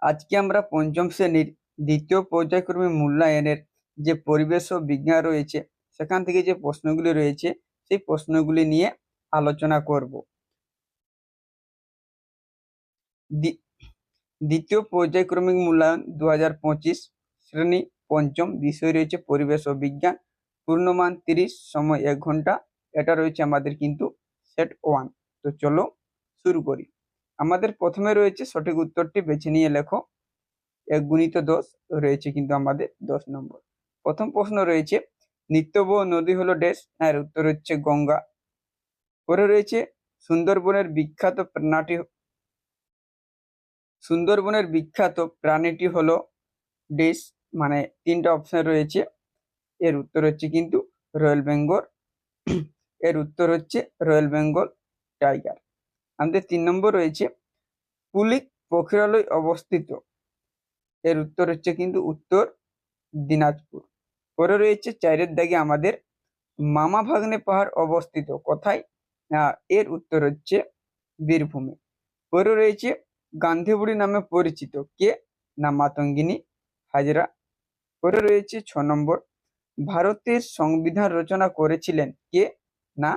আজকে আমরা পঞ্চম শ্রেণির দ্বিতীয় পর্যায়ক্রমিক মূল্যায়নের যে পরিবেশ ও বিজ্ঞান রয়েছে, সেখান থেকে যে প্রশ্নগুলি রয়েছে, সেই প্রশ্নগুলি নিয়ে আলোচনা করব। দ্বি- দ্বিতীয় পর্যায়ক্রমিক মূল্যায়ন দু হাজার পঁচিশ শ্রেণি পঞ্চম বিষয় রয়েছে পরিবেশ ও বিজ্ঞান। পূর্ণমান তিরিশ, সময় এক ঘণ্টা, এটা রয়েছে আমাদের কিন্তু সেট ওয়ান। তো চলো শুরু করি। আমাদের প্রথমে রয়েছে সঠিক উত্তরটি বেছে নিয়ে লেখো। এক গুণিত দশ রয়েছে কিন্তু আমাদের দশ নম্বর। প্রথম প্রশ্ন রয়েছে নিত্যব নদী হলো ড্যাশ এর উত্তর হচ্ছে গঙ্গা। পরে রয়েছে, সুন্দরবনের বিখ্যাত প্রাণীটি সুন্দরবনের বিখ্যাত প্রাণীটি হলো ডিস মানে তিনটা অপশন রয়েছে। এর উত্তর হচ্ছে কিন্তু রয়্যাল বেঙ্গল। এর উত্তর হচ্ছে রয়্যাল বেঙ্গল টাইগার। আমাদের তিন নম্বর রয়েছে, পুলিক পোখরালয় অবস্থিত। এর উত্তর হচ্ছে কিন্তু উত্তর দিনাজপুর। পরে রয়েছে চারের দাগে আমাদের মামা ভাগ্নে পাহাড় অবস্থিত। কোথায়? এর উত্তর হচ্ছে বীরভূমে। পরে রয়েছে গান্ধীবুড়ি নামে পরিচিত। কে? না, মাতঙ্গিনী হাজরা। পরে রয়েছে ছ নম্বর। ভারতের সংবিধান রচনা করেছিলেন কে? না,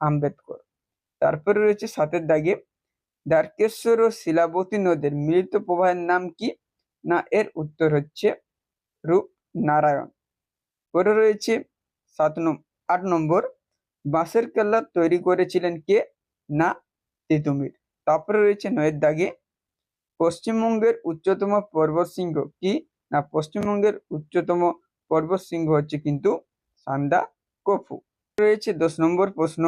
আম্বেদকর। তারপরে রয়েছে সাতের দাগে, দ্বারকেশ্বর ও শিলাবতী নদের মিলিত প্রবাহের নাম কি? না, এর উত্তর হচ্ছে রূপ নারায়ণ। পরে রয়েছে সাত আট নম্বর, বাঁশের কেল্লা তৈরি করেছিলেন কে? না তিতুমির তারপরে রয়েছে নয়ের দাগে, পশ্চিমবঙ্গের উচ্চতম পর্বত শৃঙ্গ কি? না, পশ্চিমবঙ্গের উচ্চতম পর্বত শৃঙ্গ হচ্ছে কিন্তু সান্দা কফু রয়েছে দশ নম্বর প্রশ্ন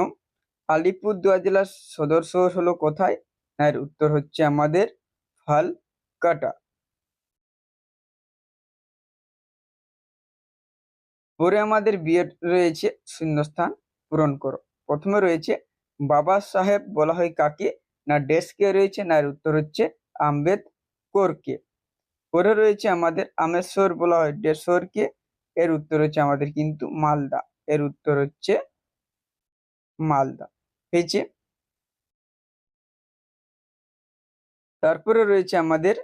আলিপুরদুয়ার জেলার সদর শহর হলো কোথায়? না এর উত্তর হচ্ছে আমাদের ফালকাটা পরে আমাদের বিয়ে রয়েছে শূন্যস্থান পূরণ করো। প্রথমে রয়েছে বাবা সাহেব বলা হয় কাকে, না ডেস্কে রয়েছে, না এর উত্তর হচ্ছে আম্বেদকরকে। পরে রয়েছে আমাদের আমেশ্বর বলা হয় ডেশ্বরকে, এর উত্তর হচ্ছে আমাদের কিন্তু মালদা, এর উত্তর হচ্ছে মালদা। হয়েছে তারপরে রয়েছে আমাদের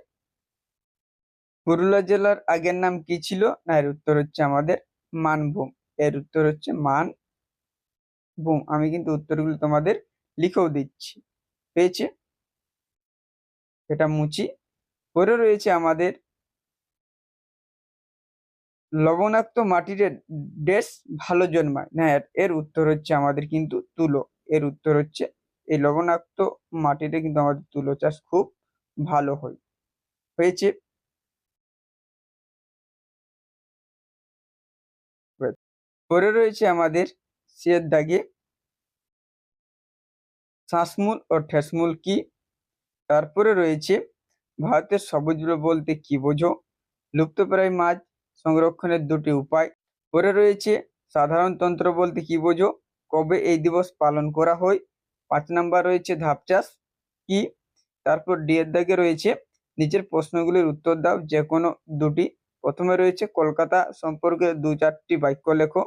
পুরুলিয়া জেলার আগের নাম কি ছিল? না, এর উত্তর হচ্ছে আমাদের মানভূম। এর উত্তর হচ্ছে মান বুম আমি কিন্তু উত্তরগুলো তোমাদের লিখেও দিচ্ছি। পেয়েছে? এটা মুচি পরে রয়েছে আমাদের লবণাক্ত মাটির ড্যাশ ভালো জন্মায়। না এর- এর উত্তর হচ্ছে আমাদের কিন্তু তুলো। এর উত্তর হচ্ছে, এই লবণাক্ত মাটিতে কিন্তু আমাদের তুলো চাষ খুব ভালো হয়। হয়েছে? পরে রয়েছে আমাদের সিয়ের দাগে শ্বাসমূল ও ঠেসমূল কি? তারপরে রয়েছে ভারতের সবুজ বলতে কি বোঝো? লুপ্তপ্রায় মাছ সংরক্ষণের দুটি উপায়। পরে রয়েছে সাধারণতন্ত্র বলতে কি বোঝো? কবে এই দিবস পালন করা হয়? পাঁচ নাম্বার রয়েছে ধাপ চাষ। কি? তারপর ডি এর দাগে রয়েছে, নিচের প্রশ্নগুলির উত্তর দাও। যে কোনো দুটি। প্রথমে রয়েছে কলকাতা সম্পর্কে দু চারটি বাক্য লেখো।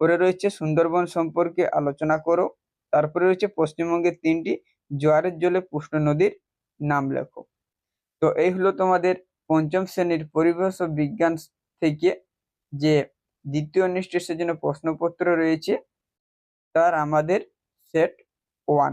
পরে রয়েছে সুন্দরবন সম্পর্কে আলোচনা করো। তারপরে রয়েছে পশ্চিমবঙ্গের তিনটি। জোয়ারের জলে পুষ্ট নদীর নাম লেখো। তো এই হলো তোমাদের পঞ্চম শ্রেণির পরিবেশ ও বিজ্ঞান থেকে যে দ্বিতীয় নিষ্টের জন্য প্রশ্নপত্র রয়েছে। তার আমাদের সেট ওয়ান।